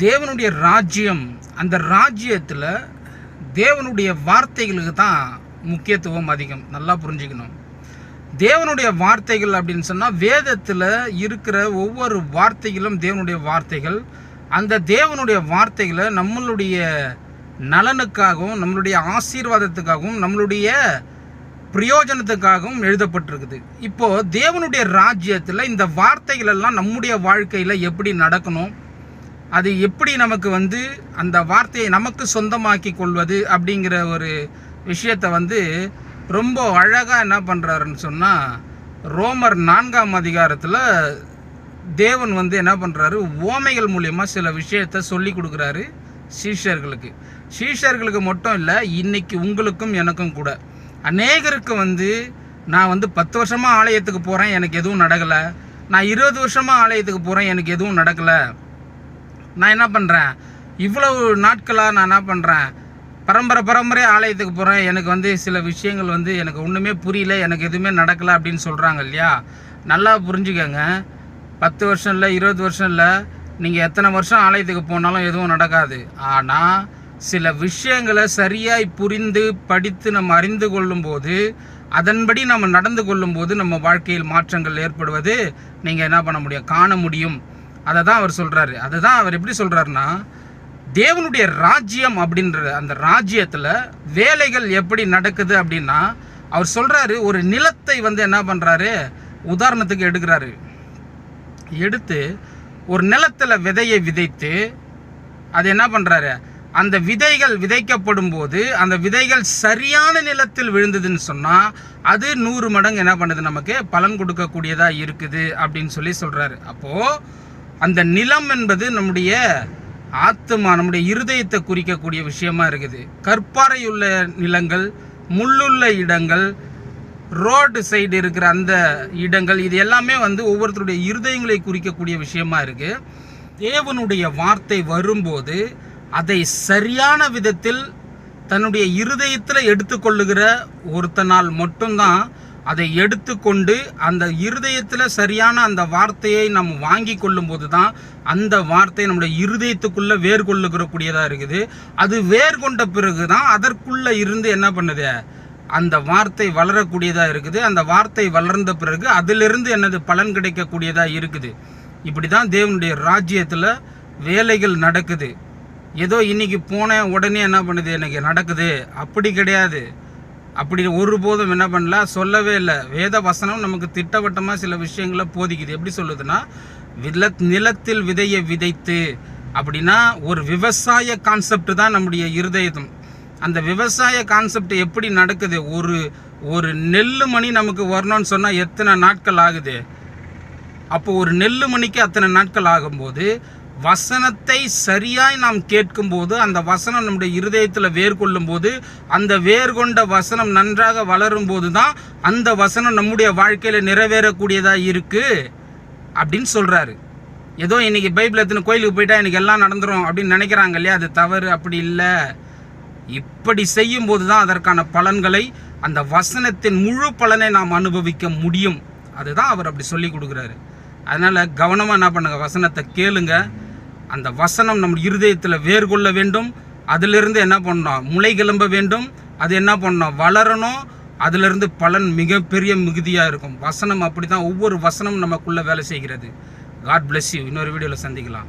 தேவனுடைய ராஜ்யம் அந்த ராஜ்யத்தில் தேவனுடைய வார்த்தைகளுக்கு தான் முக்கியத்துவம் அதிகம். நல்லா புரிஞ்சுக்கணும். தேவனுடைய வார்த்தைகள் அப்படின்னு சொன்னால் வேதத்தில் இருக்கிற ஒவ்வொரு வார்த்தைகளும் தேவனுடைய வார்த்தைகள். அந்த தேவனுடைய வார்த்தைகளை நம்மளுடைய நலனுக்காகவும் நம்மளுடைய ஆசீர்வாதத்துக்காகவும் நம்மளுடைய பிரயோஜனத்துக்காகவும் எழுதப்பட்டிருக்குது. இப்போது தேவனுடைய ராஜ்யத்தில் இந்த வார்த்தைகளெல்லாம் நம்முடைய வாழ்க்கையில் எப்படி நடக்கணும்? அது எப்படி நமக்கு வந்து அந்த வார்த்தையை நமக்கு சொந்தமாக்கி கொள்வது அப்படிங்கிற ஒரு விஷயத்தை வந்து ரொம்ப அழகாக என்ன பண்ணுறாருன்னு சொன்னால் ரோமர் நான்காம் அதிகாரத்தில் தேவன் வந்து என்ன பண்ணுறாரு ஓமைகள் மூலயமா சில விஷயத்தை சொல்லி கொடுக்குறாரு சீஷர்களுக்கு. சீஷர்களுக்கு மட்டும் இல்லை இன்னைக்கு உங்களுக்கும் எனக்கும் கூட. அநேகருக்கு வந்து நான் வந்து பத்து வருஷமாக ஆலயத்துக்கு போகிறேன் எனக்கு எதுவும் நடக்கலை. நான் இருபது வருஷமாக ஆலயத்துக்கு போகிறேன் எனக்கு எதுவும் நடக்கலை. நான் என்ன பண்ணுறேன் இவ்வளவு நாட்களாக நான் என்ன பண்ணுறேன் பரம்பரை பரம்பரை ஆலயத்துக்கு போகிறேன் எனக்கு வந்து சில விஷயங்கள் வந்து எனக்கு ஒன்றுமே புரியல. எனக்கு எதுவுமே நடக்கலை அப்படின்னு சொல்கிறாங்க இல்லையா? நல்லா புரிஞ்சுக்கங்க. பத்து வருஷம் இல்லை இருபது வருஷம் இல்லை நீங்கள் எத்தனை வருஷம் ஆலயத்துக்கு போனாலும் எதுவும் நடக்காது. ஆனால் சில விஷயங்களை சரியாய் புரிந்து படித்து நம்ம அறிந்து கொள்ளும்போது அதன்படி நம்ம நடந்து கொள்ளும்போது நம்ம வாழ்க்கையில் மாற்றங்கள் ஏற்படுவது நீங்கள் என்ன பண்ண முடியும்? காண முடியும். அதை தான் அவர் சொல்கிறாரு அதை தான் அவர் எப்படி சொல்கிறாருன்னா தேவனுடைய ராஜ்யம் அப்படின்ற அந்த ராஜ்யத்தில் வேலைகள் எப்படி நடக்குது அப்படின்னா அவர் சொல்கிறாரு ஒரு நிலத்தை வந்து என்ன பண்ணுறாரு உதாரணத்துக்கு எடுக்கிறாரு. எடுத்து ஒரு நிலத்தில் விதையை விதைத்து அது என்ன பண்ணுறாரு அந்த விதைகள் விதைக்கப்படும் போது அந்த விதைகள் சரியான நிலத்தில் விழுந்ததுன்னு சொன்னால் அது நூறு மடங்கு என்ன பண்ணுது? நமக்கு பலன் கொடுக்கக்கூடியதாக இருக்குது அப்படின்னு சொல்லி சொல்கிறாரு அப்போது அந்த நிலம் என்பது நம்முடைய ஆத்மா நம்முடைய இருதயத்தை குறிக்கக்கூடிய விஷயமா இருக்குது. கற்பாறையுள்ள நிலங்கள் முள்ளுள்ள இடங்கள் ரோடு சைடு இருக்கிற அந்த இடங்கள் இது எல்லாமே வந்து ஒவ்வொருத்தருடைய இருதயங்களை குறிக்கக்கூடிய விஷயமா இருக்கு. தேவனுடைய வார்த்தை வரும்போது அதை சரியான விதத்தில் தன்னுடைய இருதயத்தில் எடுத்துக்கொள்ளுகிற ஒருத்தனால் மட்டும்தான் அதை எடுத்துக்கொண்டு அந்த இருதயத்தில் சரியான அந்த வார்த்தையை நம்ம வாங்கி கொள்ளும் போது தான் அந்த வார்த்தை நம்முடைய இருதயத்துக்குள்ளே வேர் கொள்ளுகிறக்கூடியதாக இருக்குது. அது வேர் கொண்ட பிறகு தான் அதற்குள்ளே இருந்து என்ன பண்ணுது? அந்த வார்த்தை வளரக்கூடியதாக இருக்குது. அந்த வார்த்தை வளர்ந்த பிறகு அதிலிருந்து என்னது? பலன் கிடைக்கக்கூடியதாக இருக்குது. இப்படி தான் தேவனுடைய ராஜ்யத்தில் வேலைகள் நடக்குது. ஏதோ இன்றைக்கி போனேன் உடனே என்ன பண்ணுது? எனக்கு நடக்குது. அப்படி கிடையாது. அப்படி ஒருபோதும் என்ன பண்ணல சொல்லவே இல்லை. வேத வசனம் நமக்கு திட்டவட்டமாக சில விஷயங்களை போதிக்குது. எப்படி சொல்லுதுன்னா வில நிலத்தில் விதையை விதைத்து அப்படின்னா ஒரு விவசாய கான்செப்ட் தான் நம்முடைய இருதயம் அந்த விவசாய கான்செப்ட் எப்படி நடக்குது? ஒரு ஒரு நெல்லு மணி நமக்கு வரணும்னு சொன்னால் எத்தனை நாட்கள் ஆகுது? அப்போ ஒரு நெல்லு மணிக்கு அத்தனை நாட்கள் ஆகும்போது வசனத்தை சரியாய் நாம் கேட்கும்போது அந்த வசனம் நம்முடைய இருதயத்தில் வேர் கொள்ளும் போது அந்த வேர் கொண்ட வசனம் நன்றாக வளரும் போது தான் அந்த வசனம் நம்முடைய வாழ்க்கையில் நிறைவேறக்கூடியதாக இருக்குது அப்படின்னு சொல்கிறாரு ஏதோ இன்றைக்கி பைபிள் எத்தனை கோயிலுக்கு போயிட்டா எனக்கு எல்லாம் நடந்துரும் அப்படின்னு நினைக்கிறாங்க இல்லையா? அது தவறு அப்படி இல்லை. இப்படி செய்யும்போது தான் அதற்கான பலன்களை அந்த வசனத்தின் முழு பலனை நாம் அனுபவிக்க முடியும். அதுதான் அவர் அப்படி சொல்லி கொடுக்குறாரு. அதனால் கவனமாக என்ன பண்ணுங்கள் வசனத்தை கேளுங்கள் அந்த வசனம் நம்ம இருதயத்தில் வேர் கொள்ள வேண்டும். அதிலிருந்து என்ன பண்ணணும் முளை கிளம்ப வேண்டும். அது என்ன பண்ணணும் வளரணும். அதிலிருந்து பலன் மிகப்பெரிய மிகுதியாக இருக்கும். வசனம் அப்படி தான் ஒவ்வொரு வசனமும் நமக்குள்ளே வேலை செய்கிறது. காட் bless யூ இன்னொரு வீடியோவில் சந்திக்கலாம்.